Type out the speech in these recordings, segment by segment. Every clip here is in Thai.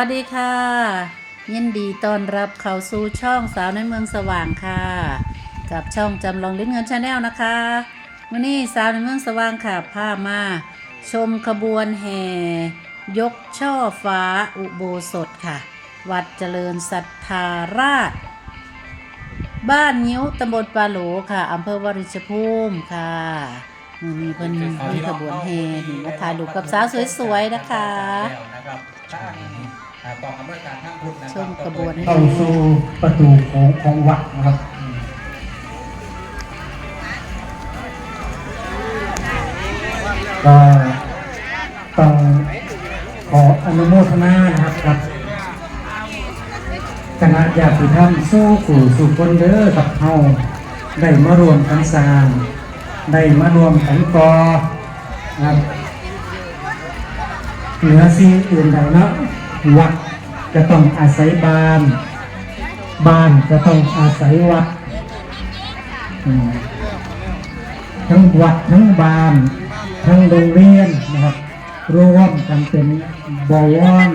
วัสดีค่ะ ยินดีต้อนรับเข้าสู่ช่องสาวในเมืองสว่างค่ะ กับช่องจำลองลิ้นเงินชาแนลนะคะวันนี้สาวในเมืองสว่างค่ะพามา ชมขบวนแห่ยกช่อฟ้าอุโบสถค่ะ วัดเจริญศรัทธาราช บ้านนิ้วตำบลปาโหลค่ะอำเภอวริชภูมิค่ะมือนี้เพิ่นมีขบวนแห่นี่มาถ่ายรูปกับสาวสวยๆนะคะนะครับ กองอำนวยการทางพุทธนะคชรับมขบวนเข้าสู่ประตูของของวัดนะครับก็ต้องขออนุโมทนานะครับกับคณะญาติธรรมสู้ขู่สู่คนเด้อกับเฮาได้มารวมกันสร้างได้มารวมกันกอนะครับเหนือสิ่งอื่นใดเนาะ วัดจะต้องอาศัยบ้าน บ้านจะต้องอาศัยวัด ทั้งวัดทั้งบ้าน ทั้งโรงเรียนนะครับรวมกันเป็นบวร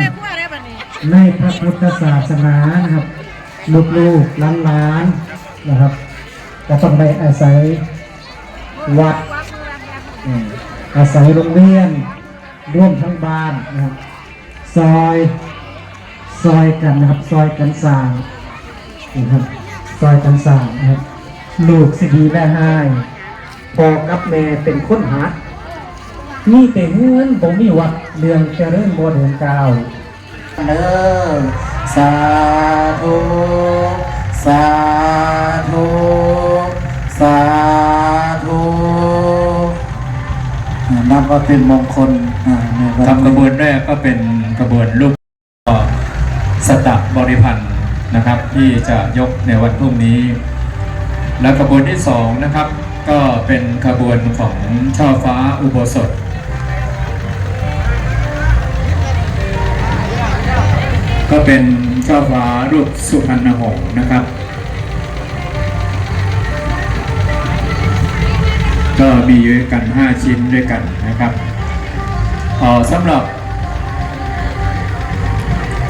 ในพระพุทธศาสนานะครับลูกลูกล้านล้านนะครับจะต้องได้อาศัยวัดอืมอาศัยโรงเรียนร่วมทั้งบ้านนะครับ ซอยซอยกันนะครับ ซอยกันสร้างนะครับซอยกันสร้างนะครับลูกสิดีแม่ให้พอกับแม่เป็นคนหามีแต่เงินบ่มีวัดเรื่องเจริญบ่เดินกล่าวเด้อสาธุสาธุสาธุนับว่าเป็นมงคลอ่าในวันครับกระบวนแรกก็เป็นก ระบวนลูกสตะบริพันธ์นะครับ ที่จะยกในวันพรุ่งนี้ และกระบวนที่สองนะครับก็เป็นขบวนของช่อฟ้าอุโบสถก็เป็นช่อฟ้ารูปสุพรรณหงส์นะครับ ก็มีอยู่ด้วยกัน 5 ชิ้นด้วยกันนะครับออสำหรับ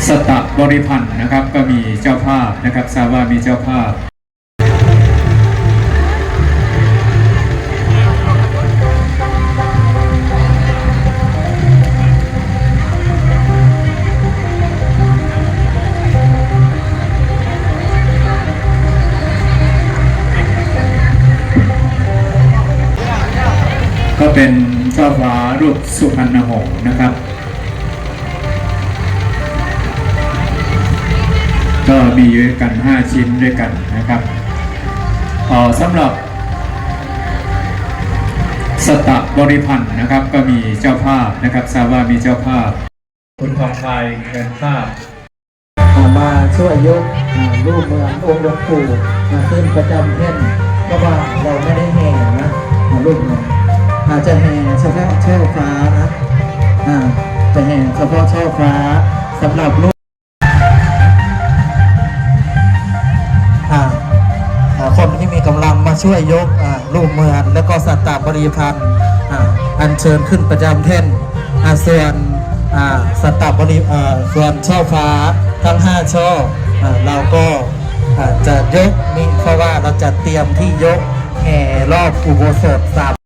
สตะบริพันธ์นะครับ ก็มีเจ้าภาพนะครับทราบว่ามีเจ้าภาพก็เป็นช่อฟ้ารูปสุพรรณหงส์ มีด้วยกัน 5 ชิ้นด้วยกันนะครับอ่อสำหรับสตะบริพันธ์นะครับ ก็มีเจ้าภาพนะครับทราบว่ามีเจ้าภาพ คุณทองไทยเงินภาพมาช่วยยกรูปเมืององค์หลวงปู่มาขึ้นประจำเพ่นเพราะว่าเราไม่ได้แห่นะมารูปเมืองอาจจะแห่เฉพาะช่อฟ้านะอ่าจะแห่เฉพาะช่อฟ้าสำหรับรูป ช่วยยกรูปเมืองแล้วก็สัตตบริพันธ์อ่าอันเชิญขึ้นประจำเท่นอาเซียนอ่าสัตตบริส่วนช่อฟ้าทั้ง 5 ช่อเราก็จะยกมีเพราะว่าเราจะเตรียมที่ยกแห่รอบอุโบสถสาม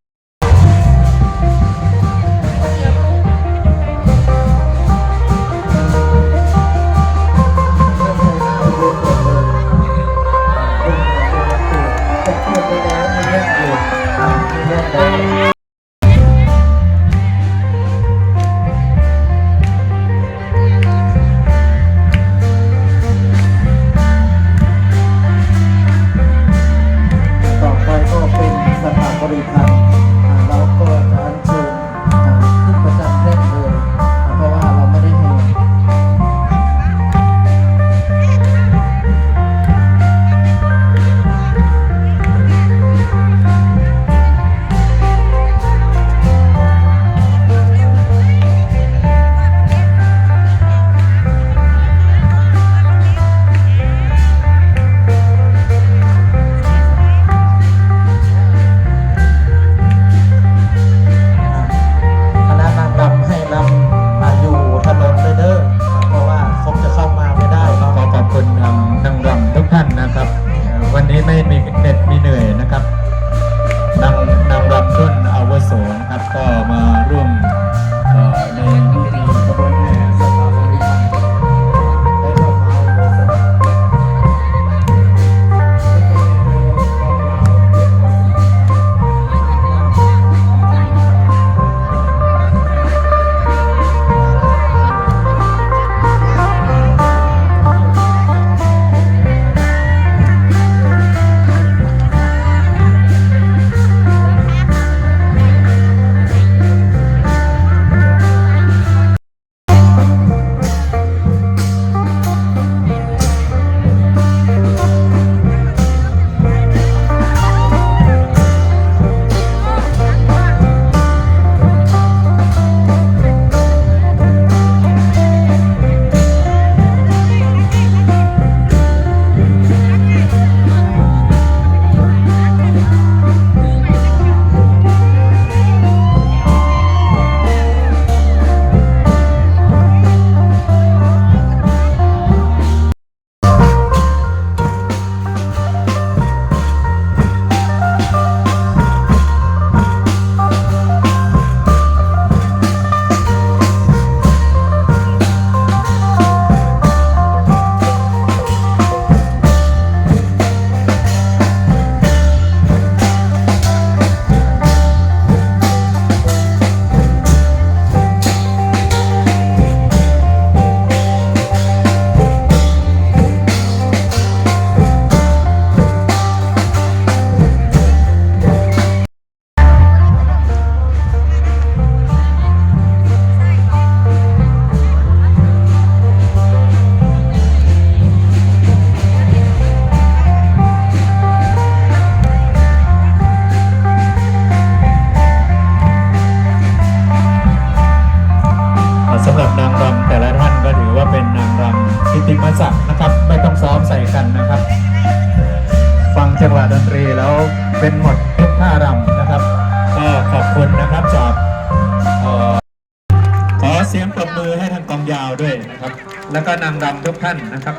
เสียงปรบมือให้ทางกองยาวด้วยนะครับ แล้วก็นำดำทุกท่านนะครับ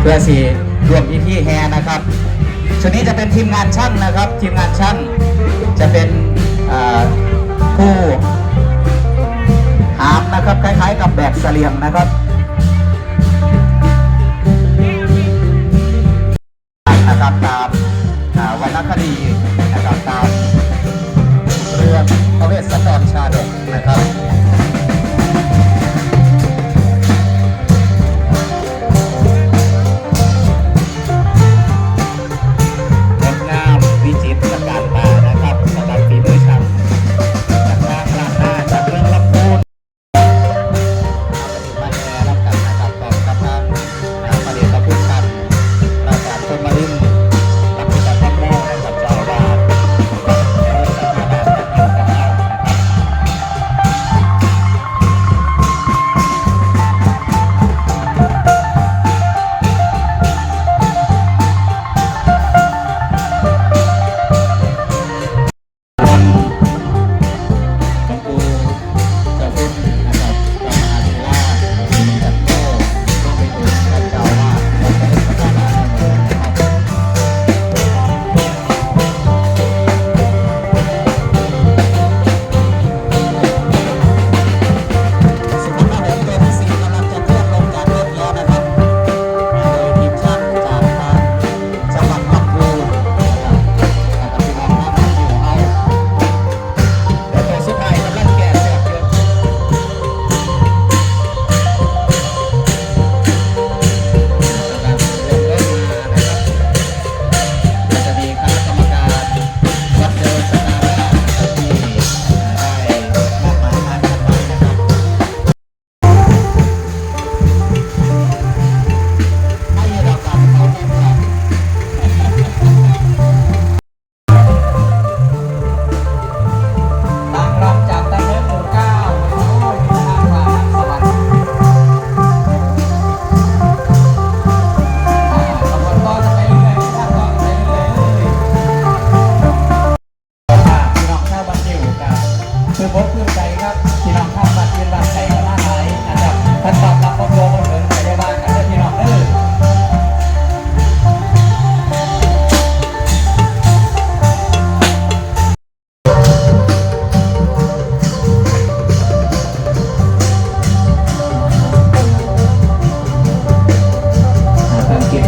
เพื่อสีรวมพิธีแฮนะครับชุดนี้จะเป็นทีมงานช่างนะครับ ทีมงานช่างจะเป็นผู้หามนะครับคล้ายๆ กับแบบเสลียงนะครับนะครับตามวรรณคดีนะครับตาม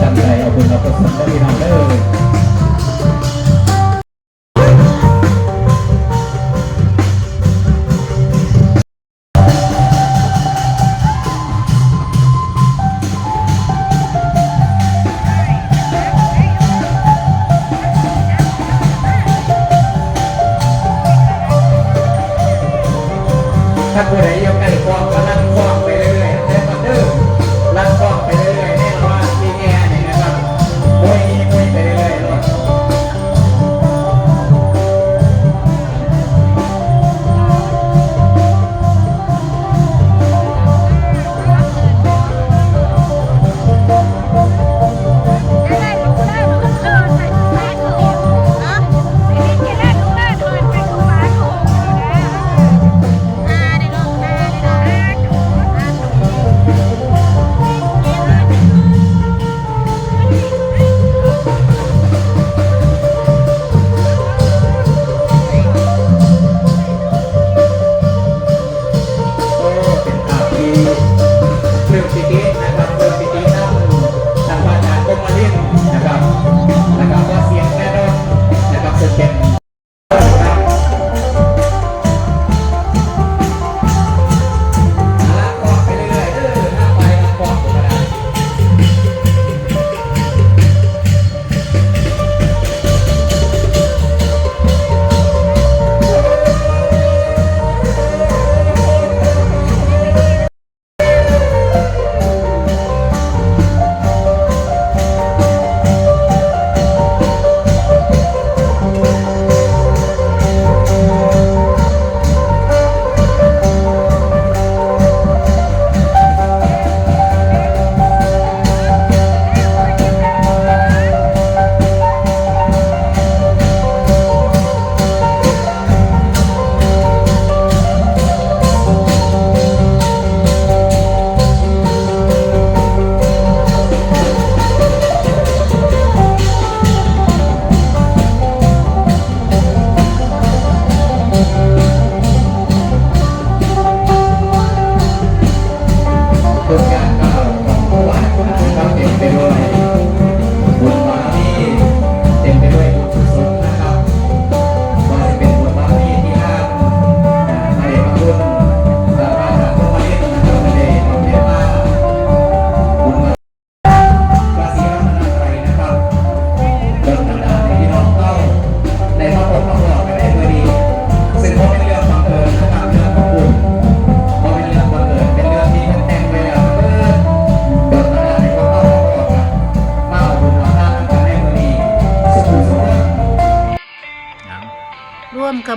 ตั้งใจเอาบุญเอากุศลได้ดีทำได้เลย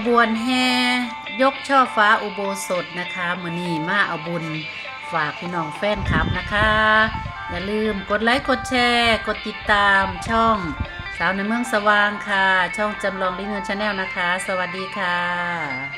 บวนแห่ยกช่อฟ้าอุโบสถนะคะมือนีมาเอาบุญฝากพี่น้องแฟนคลับนะคะ อย่าลืมกดไลค์กดแชร์ กดติดตามช่องสาวในเมืองสว่างค่ะ ช่องจำลองลิ้นเงินชาแนลนะคะ สวัสดีค่ะ